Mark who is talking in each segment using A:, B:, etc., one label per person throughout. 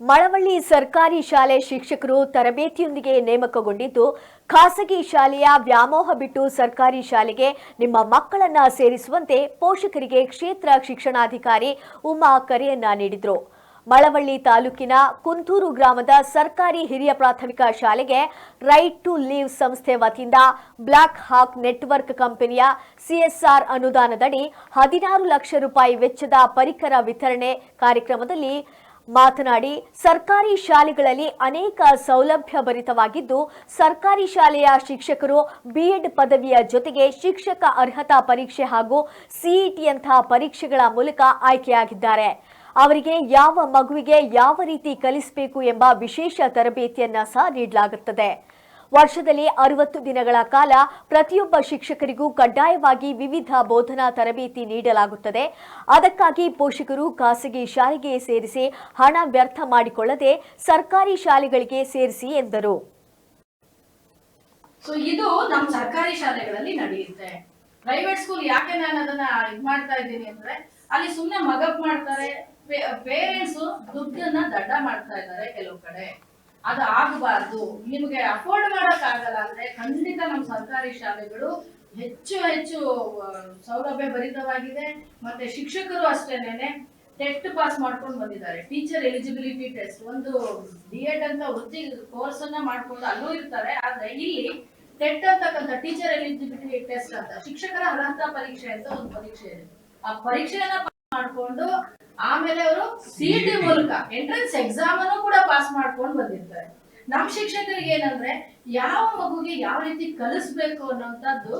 A: ಮಳವಳ್ಳಿ ಸರ್ಕಾರಿ ಶಾಲೆ ಶಿಕ್ಷಕರು ತರಬೇತಿಯೊಂದಿಗೆ ನೇಮಕಗೊಂಡಿದ್ದು, ಖಾಸಗಿ ಶಾಲೆಯ ವ್ಯಾಮೋಹ ಬಿಟ್ಟು ಸರ್ಕಾರಿ ಶಾಲೆಗೆ ನಿಮ್ಮ ಮಕ್ಕಳನ್ನ ಸೇರಿಸುವಂತೆ ಪೋಷಕರಿಗೆ ಕ್ಷೇತ್ರ ಶಿಕ್ಷಣಾಧಿಕಾರಿ ಉಮಾ ಕರೆಯನ್ನ ನೀಡಿದರು. ಮಳವಳ್ಳಿ ತಾಲೂಕಿನ ಕುಂತೂರು ಗ್ರಾಮದ ಸರ್ಕಾರಿ ಹಿರಿಯ ಪ್ರಾಥಮಿಕ ಶಾಲೆಗೆ ರೈಟ್ ಟು ಲೀವ್ ಸಂಸ್ಥೆ ವತಿಯಿಂದ ಬ್ಲಾಕ್ ಹಾಕ್ ನೆಟ್ವರ್ಕ್ ಕಂಪನಿಯ ಸಿಎಸ್ಆರ್ ಅನುದಾನದಡಿ ಹದಿನಾರು ಲಕ್ಷ ರೂಪಾಯಿ ವೆಚ್ಚದ ಪರಿಕರ ವಿತರಣೆ ಕಾರ್ಯಕ್ರಮದಲ್ಲಿ ಮಾತನಾಡಿ, ಸರ್ಕಾರಿ ಶಾಲೆಗಳಲ್ಲಿ ಅನೇಕ ಸೌಲಭ್ಯ ಭರಿತವಾಗಿದ್ದು ಸರ್ಕಾರಿ ಶಾಲೆಯ ಶಿಕ್ಷಕರು ಬಿಎಡ್ ಪದವಿಯ ಜೊತೆಗೆ ಶಿಕ್ಷಕ ಅರ್ಹತಾ ಪರೀಕ್ಷೆ ಹಾಗೂ ಸಿಇಟಿಯಂತಹ ಪರೀಕ್ಷೆಗಳ ಮೂಲಕ ಆಯ್ಕೆಯಾಗಿದ್ದಾರೆ. ಅವರಿಗೆ ಯಾವ ಮಗುವಿಗೆ ಯಾವ ರೀತಿ ಕಲಿಸಬೇಕು ಎಂಬ ವಿಶೇಷ ತರಬೇತಿಯನ್ನ ಸಹ ನೀಡಲಾಗುತ್ತದೆ. ವರ್ಷದಲ್ಲಿ ಅರವತ್ತು ದಿನಗಳ ಕಾಲ ಪ್ರತಿಯೊಬ್ಬ ಶಿಕ್ಷಕರಿಗೂ ಕಡ್ಡಾಯವಾಗಿ ವಿವಿಧ ಬೋಧನಾ ತರಬೇತಿ ನೀಡಲಾಗುತ್ತದೆ. ಅದಕ್ಕಾಗಿ ಪೋಷಕರು ಖಾಸಗಿ ಶಾಲೆಗೆ ಸೇರಿಸಿ ಹಣ ವ್ಯರ್ಥ ಮಾಡಿಕೊಳ್ಳದೆ ಸರ್ಕಾರಿ ಶಾಲೆಗಳಿಗೆ ಸೇರಿಸಿ ಎಂದರು.
B: ಸೊ ಇದು ನಮ್ಮ ಸರ್ಕಾರಿ ಶಾಲೆಗಳಲ್ಲಿ ನಡೆಯುತ್ತೆ. ಪ್ರೈವೇಟ್ ಸ್ಕೂಲ್ ಯಾಕೆ ನಾನು ಅದನ್ನ ಇದು ಮಾಡ್ತಾ ಇದ್ದೀನಿ ಅಂದ್ರೆ, ಅಲ್ಲಿ ಸುಮ್ನೆ ಮಗಪ್ ಮಾಡ್ತಾರೆ ಪೇರೆಂಟ್ಸ್ ದುಡ್ಡನ್ನ ದಡ್ಡ ಮಾಡ್ತಾ ಇದ್ದಾರೆ ಕೆಲವು ಕಡೆ. ಅದು ಆಗಬಾರ್ದು. ನಿಮಗೆ ಅಫೋರ್ಡ್ ಮಾಡೋಕ್ಕಾಗಲ್ಲ ಅಂದ್ರೆ ಖಂಡಿತ ನಮ್ಮ ಸರ್ಕಾರಿ ಶಾಲೆಗಳು ಹೆಚ್ಚು ಹೆಚ್ಚು ಸೌಲಭ್ಯ ಭರಿತವಾಗಿದೆ. ಮತ್ತೆ ಶಿಕ್ಷಕರು ಅಷ್ಟೇನೆ ಟೆಸ್ಟ್ ಪಾಸ್ ಮಾಡ್ಕೊಂಡು ಬಂದಿದ್ದಾರೆ. ಟೀಚರ್ ಎಲಿಜಿಬಿಲಿಟಿ ಟೆಸ್ಟ್ ಒಂದು ಬಿ ಎಡ್ ಅಂತ ವೃತ್ತಿ ಕೋರ್ಸ್ ಅನ್ನ ಮಾಡ್ಕೊಂಡು ಅಲ್ಲೂ ಇರ್ತಾರೆ. ಆದ್ರೆ ಇಲ್ಲಿ ಟೆಟ್ ಅಂತಕ್ಕಂಥ ಟೀಚರ್ ಎಲಿಜಿಬಿಲಿಟಿ ಟೆಸ್ಟ್ ಅಂತ, ಶಿಕ್ಷಕರ ಅರ್ಹತಾ ಪರೀಕ್ಷೆ ಅಂತ ಒಂದು ಪರೀಕ್ಷೆ ಇದೆ. ಆ ಪರೀಕ್ಷೆಯನ್ನ ಮಾಡ್ಕೊಂಡು ಆಮೇಲೆ ಅವರು ಸಿಇಟಿ ಮೂಲಕ ಎಂಟ್ರೆನ್ಸ್ ಎಕ್ಸಾಮ್ ಅನ್ನು ಕೂಡ ಪಾಸ್ ಮಾಡ್ಕೊಂಡು ಬಂದಿರ್ತಾರೆ. ನಮ್ ಶಿಕ್ಷಕರಿಗೆ ಏನಂದ್ರೆ ಯಾವ ಮಗುಗೆ ಯಾವ ರೀತಿ ಕಲಿಸ್ಬೇಕು ಅನ್ನೋಂಥದ್ದು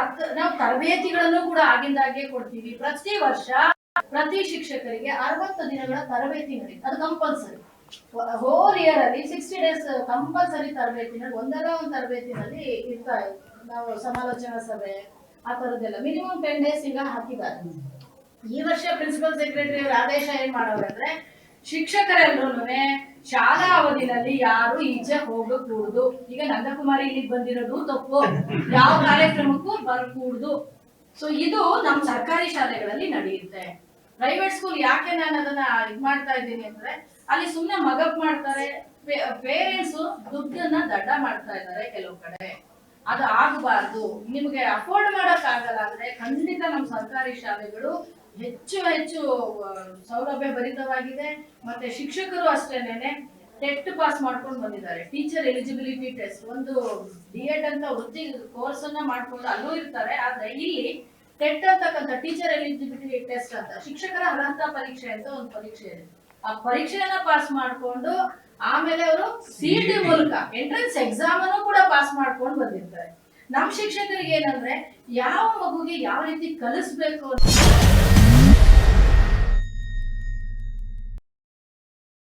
B: ಅರ್ಥ ನಾವು ತರಬೇತಿಗಳನ್ನು ಕೂಡ ಆಗಿಂದಾಗೆ ಕೊಡ್ತೀವಿ. ಪ್ರತಿ ವರ್ಷ ಪ್ರತಿ ಶಿಕ್ಷಕರಿಗೆ ಅರವತ್ತು ದಿನಗಳ ತರಬೇತಿ ನಡೀತು ಅದು ಕಂಪಲ್ಸರಿ ಹೋಲ್ ಇಯರ್ ಅಲ್ಲಿ ಸಿಕ್ಸ್ಟಿ ಡೇಸ್ ಕಂಪಲ್ಸರಿ ತರಬೇತಿನಲ್ಲಿ ಒಂದಲ್ಲ ಒಂದು ತರಬೇತಿನಲ್ಲಿ ಇರ್ತಾ ನಾವು ಸಮಾಲೋಚನಾ ಸಭೆ ಆ ತರದ್ದೆಲ್ಲ. ಮಿನಿಮಮ್ ಟೆನ್ ಡೇಸ್ ಈಗ ಹಾಕಿದ್ದಾರೆ. ಈ ವರ್ಷ ಪ್ರಿನ್ಸಿಪಲ್ ಸೆಕ್ರೆಟರಿ ಅವರ ಆದೇಶ ಏನ್ ಮಾಡೋದಂದ್ರೆ ಶಿಕ್ಷಕರೆಲ್ಲರೂ ಶಾಲಾ ಅವಧಿನಲ್ಲಿ ಯಾರು ಈಚೆ ಹೋಗಕೂಡುದು. ಈಗ ನಂದಕುಮಾರಿ ಇಲ್ಲಿಗೆ ಬಂದಿರೋದು ತಪ್ಪು. ಯಾವ ಕಾರ್ಯಕ್ರಮಕ್ಕೂ ಬರಕೂಡುದು. ಸೊ ಇದು ನಮ್ಮ ಸರ್ಕಾರಿ ಶಾಲೆಗಳಲ್ಲಿ ನಡೆಯುತ್ತೆ. ಪ್ರೈವೇಟ್ ಸ್ಕೂಲ್ ಯಾಕೆ ನಾನು ಅದನ್ನ ಇದ್ ಮಾಡ್ತಾ ಇದ್ದೀನಿ ಅಂದ್ರೆ, ಅಲ್ಲಿ ಸುಮ್ನೆ ಮಗಪ್ ಮಾಡ್ತಾರೆ ಪೇರೆಂಟ್ಸ್ ದುಡ್ಡನ್ನ ದಡ್ಡ ಮಾಡ್ತಾ ಇದ್ದಾರೆ ಕೆಲವು ಕಡೆ. ಅದು ಆಗಬಾರ್ದು. ನಿಮಗೆ ಅಫೋರ್ಡ್ ಮಾಡಕ್ ಆಗಲ್ಲ ಅಂದ್ರೆ ಖಂಡಿತ ನಮ್ಮ ಸರ್ಕಾರಿ ಶಾಲೆಗಳು ಹೆಚ್ಚು ಹೆಚ್ಚು ಸೌಲಭ್ಯ ಭರಿತವಾಗಿದೆ. ಮತ್ತೆ ಶಿಕ್ಷಕರು ಅಷ್ಟೇನೆ ಟೆಟ್ ಪಾಸ್ ಮಾಡ್ಕೊಂಡು ಬಂದಿದ್ದಾರೆ. Teacher eligibility test. ಒಂದು ಡಿ ಎಡ್ ಅಂತ ವೃತ್ತಿ ಕೋರ್ಸ್ ಅನ್ನ ಮಾಡ್ಕೊಂಡು ಅಲ್ಲೂ ಇರ್ತಾರೆ. ಆದ್ರೆ ಇಲ್ಲಿ ಟೆಟ್ ಅಂತಕ್ಕಂಥ ಟೀಚರ್ ಎಲಿಜಿಬಿಲಿಟಿ ಟೆಸ್ಟ್ ಅಂತ, ಶಿಕ್ಷಕರ ಅರ್ಹತಾ ಪರೀಕ್ಷೆ ಅಂತ ಒಂದು ಪರೀಕ್ಷೆ ಇದೆ. ಆ ಪರೀಕ್ಷೆಯನ್ನ ಪಾಸ್ ಮಾಡ್ಕೊಂಡು ಆಮೇಲೆ ಅವರು ಸಿಇಟಿ ಮೂಲಕ ಎಂಟ್ರೆನ್ಸ್ ಎಕ್ಸಾಮ್ ಅನ್ನು ಕೂಡ ಪಾಸ್ ಮಾಡ್ಕೊಂಡು ಬಂದಿರ್ತಾರೆ. ನಮ್ ಶಿಕ್ಷಕರಿಗೆ ಏನಂದ್ರೆ ಯಾವ ಮಗುಗೆ ಯಾವ ರೀತಿ ಕಲಿಸ್ಬೇಕು